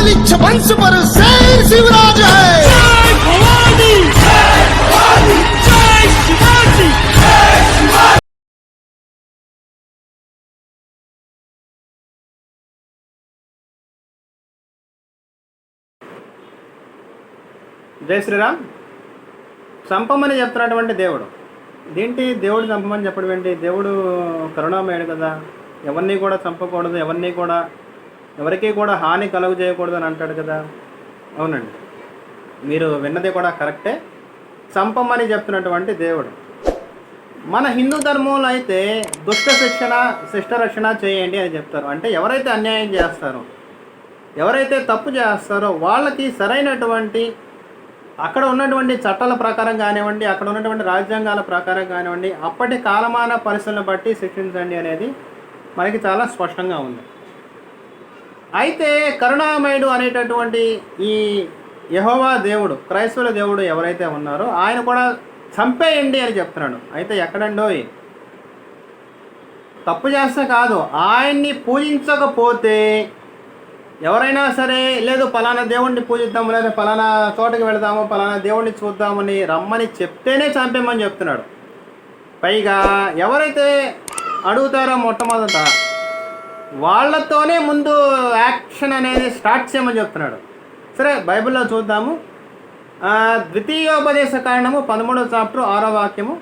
पंच वंश पर शेर शिवराज है జై శ్రీరామ్ చంపమని చెప్తున్నటువంటి దేవుడు దేంటి దేవుడు చంపమని చెప్పడం ఏంటి దేవుడు కరుణామయుడు కదా ఎవరిని కూడా చంపకూడదు ఎవరిని కూడా ఎవరికి కూడా హాని కలుగు చేయకూడదు అని అంటాడు కదా. అవునండి. మీరు విన్నది కూడా కరెక్టే. చంపమని చెప్తున్నటువంటి దేవుడు. మన హిందూ ధర్మంలో అయితే దుష్ట శిక్షణ శిష్ట రక్షణ చేయండి అని చెప్తారు. అంటే ఎవరైతే అన్యాయం చేస్తారో ఎవరైతే తప్పు చేస్తారో వాళ్ళకి సరైనటువంటి అక్కడ ఉన్నటువంటి చట్టాల ప్రకారం కానివ్వండి అక్కడ ఉన్నటువంటి రాజ్యాంగాల ప్రకారం కానివ్వండి అప్పటి కాలమాన పరిస్థితులను బట్టి శిక్షించండి అనేది మనకి చాలా స్పష్టంగా ఉంది. అయితే కరుణామయుడు అనేటటువంటి ఈ యహోవా దేవుడు క్రైస్తవుల దేవుడు ఎవరైతే ఉన్నారో ఆయన కూడా చంపేయండి అని చెప్తున్నాడు. అయితే ఎక్కడండోయ్ తప్పు చేస్తే కాదు ఆయన్ని పూజించకపోతే ఎవరైనా సరే లేదు పలానా దేవుణ్ణి పూజిద్దాము లేదా పలానా చోటకి వెళదాము పలానా దేవుణ్ణి చూద్దామని రమ్మని చెప్తేనే చంపేమని చెప్తున్నాడు. పైగా ఎవరైతే అడుగుతారో మొట్టమొదట వాళ్ళతోనే ముందు యాక్షన్ అనేది స్టార్ట్ చేయమని చెప్తున్నాడు. సరే బైబిల్లో చూద్దాము. ద్వితీయోపదేశ కారణము పదమూడవ చాప్టర్ ఆరో వాక్యము.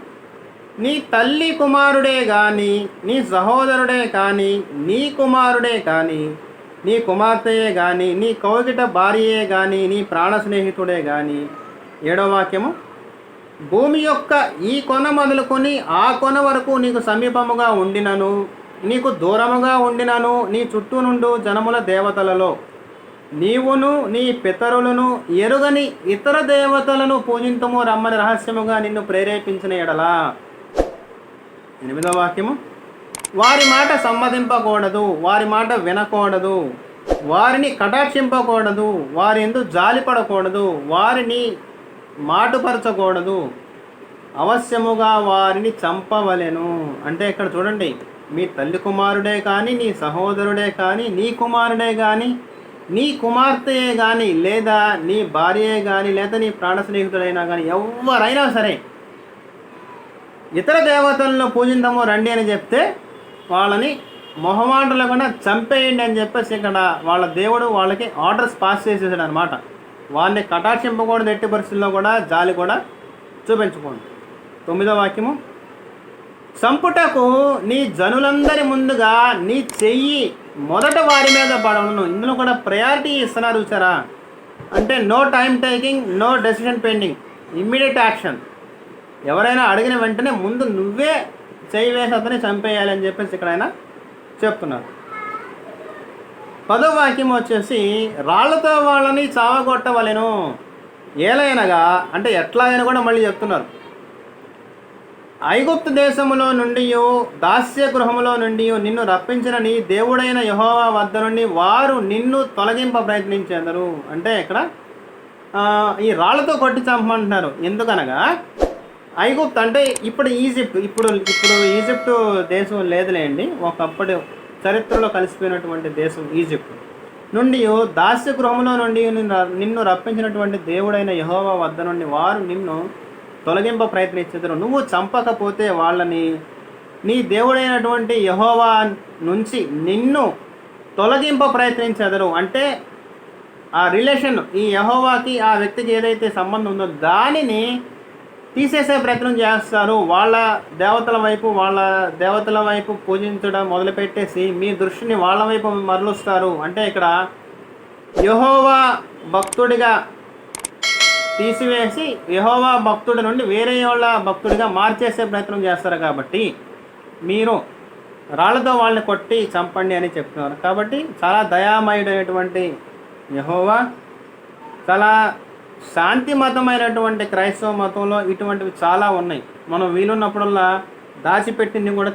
నీ తల్లి కుమారుడే కానీ నీ సహోదరుడే కానీ నీ కుమారుడే కానీ నీ కుమార్తెయే కానీ నీ కౌగిట భార్యయే కానీ నీ ప్రాణ స్నేహితుడే కానీ ఏడో వాక్యము. భూమి యొక్క ఈ కొన మొదలుకొని ఆ కొన వరకు నీకు సమీపముగా ఉండినను. నీకు దూరముగా ఉండినను నీ చుట్టూ నుండు జనముల దేవతలలో. నీవును నీ పితరులను ఎరుగని ఇతర దేవతలను పూజింతము రమ్మని రహస్యముగా నిన్ను ప్రేరేపించిన ఎడలా. ఎనిమిదవ వాక్యము. వారి మాట సమ్మతింపకూడదు వారి మాట వినకూడదు వారిని కటాక్షింపకూడదు వారి ఎందు జాలిపడకూడదు వారిని మాటుపరచకూడదు. అవశ్యముగా వారిని చంపవలెను. అంటే ఇక్కడ చూడండి మీ తల్లి కుమారుడే కానీ నీ సహోదరుడే కానీ నీ కుమారుడే కానీ నీ కుమార్తెయే కానీ లేదా నీ భార్యే కానీ లేదా నీ ప్రాణ స్నేహితుడైనా కానీ ఎవరైనా సరే ఇతర దేవతలను పూజిందాము రండి అని చెప్తే వాళ్ళని మొహమాటలు లేకుండా చంపేయండి అని చెప్పేసి ఇక్కడ వాళ్ళ దేవుడు వాళ్ళకి ఆర్డర్స్ పాస్ చేసేసాడు అనమాట వారిని కటాక్షింపకూడదు ఎట్టి పరిస్థితుల్లో కూడా జాలి కూడా చూపించకూడదు. తొమ్మిదో వాక్యము. సంపుటకు నీ జనులందరి ముందుగా నీ చెయ్యి మొదట వారి మీద పడవను ఇందులో కూడా ప్రయారిటీ ఇస్తున్నారు చూసారా? అంటే no time taking no decision pending immediate action ఎవరైనా అడిగిన వెంటనే ముందు నువ్వే చేయి వేసి అతని చంపేయాలి అని చెప్పేసి ఇక్కడ ఆయన చెప్తున్నారు. పదో వాక్యం వచ్చేసి రాళ్ళతో వాళ్ళని చావగొట్టవలను. ఏలైనగా అంటే ఎట్లాగైనా కూడా మళ్ళీ చెప్తున్నారు. ఐగుప్తు దేశములో నుండి దాస్య గృహములో నుండి నిన్ను రప్పించిన నీ దేవుడైన యహోవా వద్ద నుండి వారు నిన్ను తొలగింప ప్రయత్నించేందరు. అంటే ఇక్కడ ఈ రాళ్ళతో కొట్టి చంపమంటున్నారు. ఎందుకనగా ఐగుప్తు అంటే ఇప్పుడు ఈజిప్ట్ ఇప్పుడు ఇప్పుడు ఈజిప్ట్ దేశం లేదులేండి. ఒకప్పుడు చరిత్రలో కలిసిపోయినటువంటి దేశం ఈజిప్ట్. నుండి దాస్య గృహంలో నుండి నిన్ను రప్పించినటువంటి దేవుడైన యహోవా వద్ద నుండి వారు నిన్ను తొలగింప ప్రయత్నించారు నువ్వు చంపకపోతే వాళ్ళని నీ దేవుడైనటువంటి యహోవా నుంచి నిన్ను తొలగింప ప్రయత్నించెదరు. అంటే ఆ రిలేషన్ ఈ యహోవాకి ఆ వ్యక్తికి ఏదైతే సంబంధం ఉందో దానిని తీసేసే ప్రయత్నం చేస్తారు. వాళ్ళ దేవతల వైపు వాళ్ళ దేవతల వైపు పూజించడం మొదలుపెట్టేసి మీ దృష్టిని వాళ్ళ వైపు మరలుస్తారు. అంటే ఇక్కడ యహోవా భక్తుడిగా తీసివేసి యహోవా భక్తుడి నుండి వేరే వాళ్ళ భక్తుడిగా మార్చేసే ప్రయత్నం చేస్తారు కాబట్టి మీరు రాళ్ళతో వాళ్ళని కొట్టి చంపండి అని చెప్తున్నారు. కాబట్టి చాలా దయామయుడైనటువంటి యహోవా చాలా శాంతి మతమైనటువంటి క్రైస్తవ మతంలో ఇటువంటివి చాలా ఉన్నాయి. మనం వీలున్నప్పుడల్లా దాచిపెట్టింది కూడా